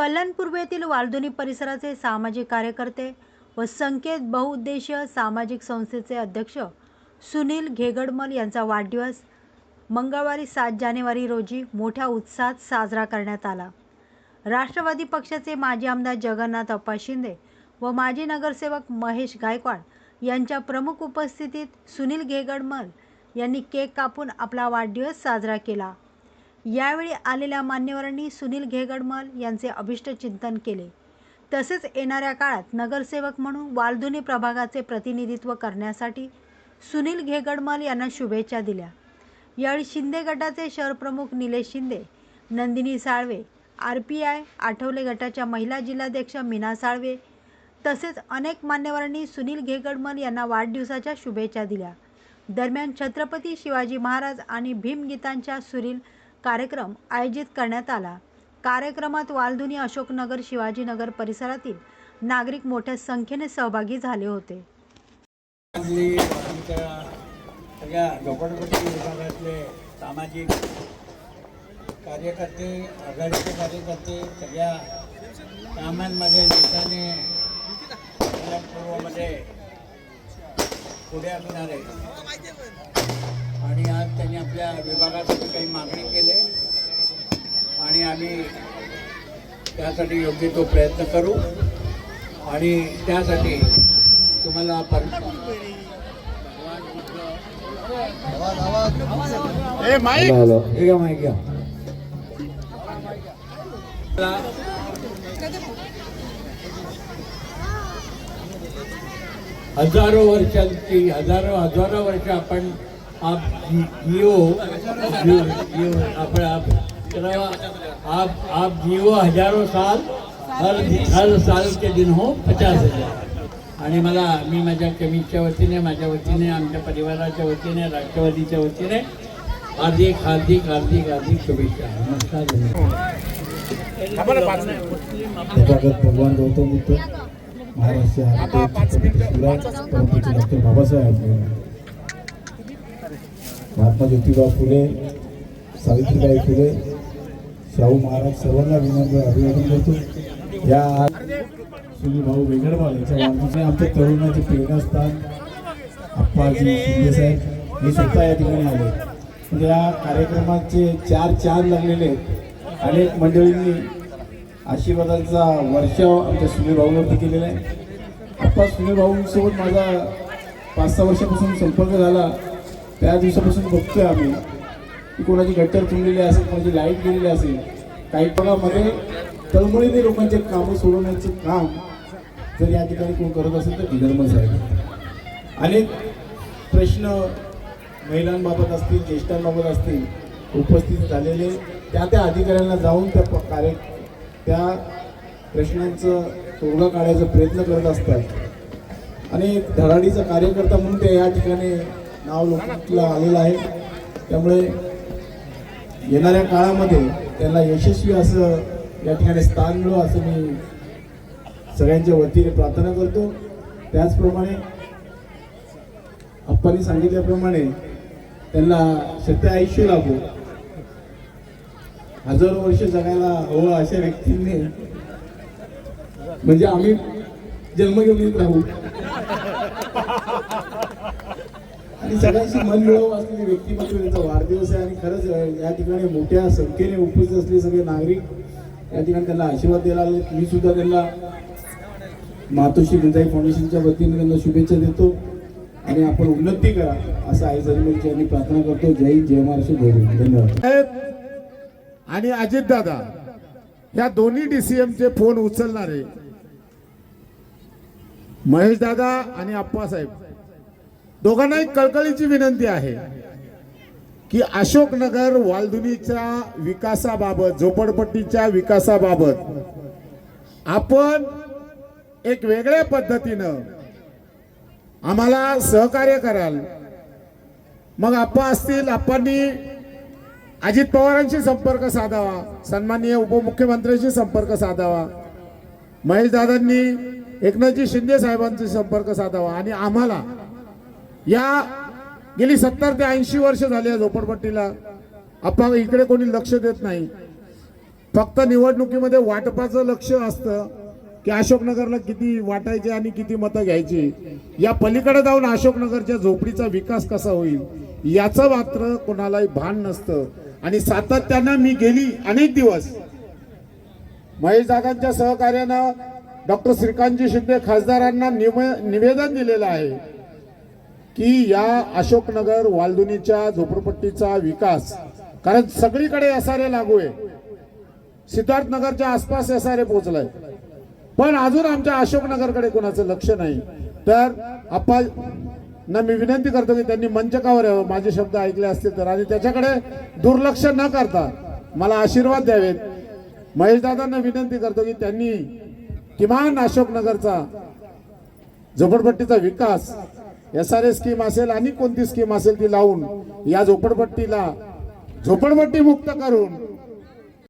कल्याण पूर्वेतील वालधुनी परिसराचे सामाजिक कार्यकर्ते व संकेत बहुउद्देशीय सामाजिक संस्थेचे अध्यक्ष सुनील घेगडमल यांचा वाढदिवस मंगळवारी सात जानेवारी रोजी मोठ्या उत्साहात साजरा करण्यात आला. राष्ट्रवादी पक्षाचे माजी आमदार जगन्नाथ अप्पा शिंदे व माजी नगरसेवक महेश गायकवाड यांच्या प्रमुख उपस्थितीत सुनील घेगडमल यांनी केक कापून आपला वाढदिवस साजरा केला. यावेळी आलेल्या मान्यवरांनी सुनील घेगडमल यांचे अभिष्टचिंतन केले. तसेच येणाऱ्या काळात नगरसेवक म्हणून वालधुनी प्रभागाचे प्रतिनिधित्व करण्यासाठी सुनील घेगडमल यांना शुभेच्छा दिल्या. यावेळी शिंदे गटाचे शहरप्रमुख Nilesh Shinde Nandini Salve R P I Athawale गटाच्या महिला जिल्हाध्यक्ष मीना साळवे तसेच अनेक मान्यवरांनी सुनील घेगडमल यांना वाढदिवसाच्या शुभेच्छा दिल्या. दरम्यान छत्रपती शिवाजी महाराज आणि भीमगीतांच्या सुरील कार्यक्रम आयोजित करण्यात आला. कार्यक्रमात वालधुनी अशोकनगर शिवाजीनगर परिसरातील नागरिक मोठ्या संख्येने सहभागी झाले होते. सगळ्या झोपडपट्टी विभागातले सामाजिक कार्यकर्ते आघाडीचे कार्यकर्ते सगळ्या कामांमध्ये नेत्याने पूर्वमध्ये पुढे असणार. आहे आणि आज त्यांनी आपल्या विभागासाठी काही मागणी केली. आणि आम्ही त्यासाठी योग्य तो प्रयत्न करू. आणि त्यासाठी तुम्हाला पर हजारो वर्षांची हजारो हजारो वर्ष आपण आप जियो जियो आप आप आप जियो हजारो साल हर हर साल के दिन हो पचास हजार। आणि मला मी माझ्या कमीच्या वतीने माझ्या वतीने आमच्या परिवाराच्या वतीने राष्ट्रवादीच्या वतीने हार्दिक हार्दिक हार्दिक हार्दिक शुभेच्छा। नमस्कार। तथागत भगवान गौतम बुद्ध महाराष्ट्र डॉक्टर बाबासाहेब महात्मा ज्योतिबा फुले सावित्रीबाई फुले शाहू महाराज सर्वांना विनंती अभिवादन करतो. या सुनील भाऊ वेगळवाल यांच्या वाढदिवसाने आमच्या तरुणाचे प्रेरणास्थान अप्पाजी शिंदे साहेब हे स्वतः या ठिकाणी आले. म्हणजे या कार्यक्रमाचे चार चार लागलेले आहेत. अनेक मंडळींनी आशीर्वादांचा वर्षाव आमच्या सुनील भाऊवरती केलेला आहे. आप्पा सुनील भाऊंसोबत माझा पाच सहा वर्षापासून संपर्क झाला. त्या दिवसापासून बघतोय आम्ही की कोणाची गट्टर तुंबलेली असेल कोणाची लाइट गेलेली असेल. काही भागामध्ये तळमळीने लोकांचे कामं सोडवण्याचे काम जर या ठिकाणी कोण करत असेल तर धर्म झाले अनेक प्रश्न महिलांबाबत असतील ज्येष्ठांबाबत असतील उपस्थित झालेले त्या त्या अधिकाऱ्यांना जाऊन त्या प- कार्य त्या प्रश्नांचं तोडगा काढायचा प्रयत्न करत असतात. आणि धडाडीचा कार्यकर्ता म्हणून ते या ठिकाणी नाव लोकला आलेलं आहे. त्यामुळे येणाऱ्या काळामध्ये त्यांना यशस्वी असं या ठिकाणी स्थान मिळो असं मी सगळ्यांच्या वतीने प्रार्थना करतो. त्याचप्रमाणे अप्पांनी सांगितल्याप्रमाणे त्यांना सत्य आयुष्य लाभो हजारो वर्ष जगायला हवं अशा व्यक्तींनी म्हणजे आम्ही जन्म घेऊन येत राहू. आणि सगळ्यांशी मन मिळव असलेली व्यक्तिमत्व म्हणजे त्यांचा वाढदिवस आहे आणि खरंच या ठिकाणी मोठ्या संख्येने उपस्थित असलेले सगळे नागरिक या ठिकाणी त्यांना आशीर्वाद द्यायला आले मी सुद्धा त्यांना मातोश्री गंजाई फाउंडेशनच्या वतीने त्यांना शुभेच्छा देतो आणि आपण उन्नती करा असं आई जन्मची आम्ही प्रार्थना करतो. जय जय महाराष्ट्र जय धन्यवाद. आणि अजित दादा या दोन्ही डीसीएमचे चे फोन उचलणारे महेश दादा आणि आप्पासाहेब. दोघांना एक कळकळीची विनंती आहे की अशोकनगर वालधुनीच्या विकासाबाबत झोपडपट्टीच्या विकासाबाबत आपण एक वेगळ्या पद्धतीनं आम्हाला सहकार्य कराल. मग आप्पा असतील आप्पांनी अजित पवारांशी संपर्क साधावा सन्माननीय उपमुख्यमंत्र्यांशी संपर्क साधावा महेशदादांनी एकनाथजी शिंदे साहेबांशी संपर्क साधावा आणि आम्हाला या गेली सत्तर ते ऐंशी वर्ष झाली या झोपडपट्टीला. आपण इकडे कोणी लक्ष देत नाही. फक्त निवडणुकीमध्ये वाटपाचं लक्ष असतं की अशोकनगरला किती वाटायचे आणि किती मतं घ्यायची. या पलीकडे जाऊन अशोकनगरच्या झोपडीचा विकास कसा होईल याचं मात्र कोणालाही भान नसतं. आणि सातत्यानं मी गेली अनेक दिवस. महेश जागांच्या सहकार्यानं डॉक्टर श्रीकांतजी शिंदे खासदारांना निवेदन दिलेलं आहे. की या अशोकनगर वालदुनीच्या झोपडपट्टीचा विकास कारण सगळीकडे एसआरए लागू आहे. सिद्धार्थनगरच्या आसपास एसआरए पोहोचलाय. पण अजून आमच्या अशोकनगरकडे कोणाचं लक्ष नाही. तर आपण ना मी विनंती करतो की त्यांनी मंचकावर यावं माझे शब्द ऐकले असतील तर आणि त्याच्याकडे दुर्लक्ष न करता मला आशीर्वाद द्यावेत. महेशदादांना विनंती करतो की त्यांनी किमान अशोकनगरचा झोपडपट्टीचा विकास एस आर एस स्कीम असेल आणि कोणती स्कीम असेल ती लावून या झोपडपट्टीला झोपडपट्टी मुक्त करून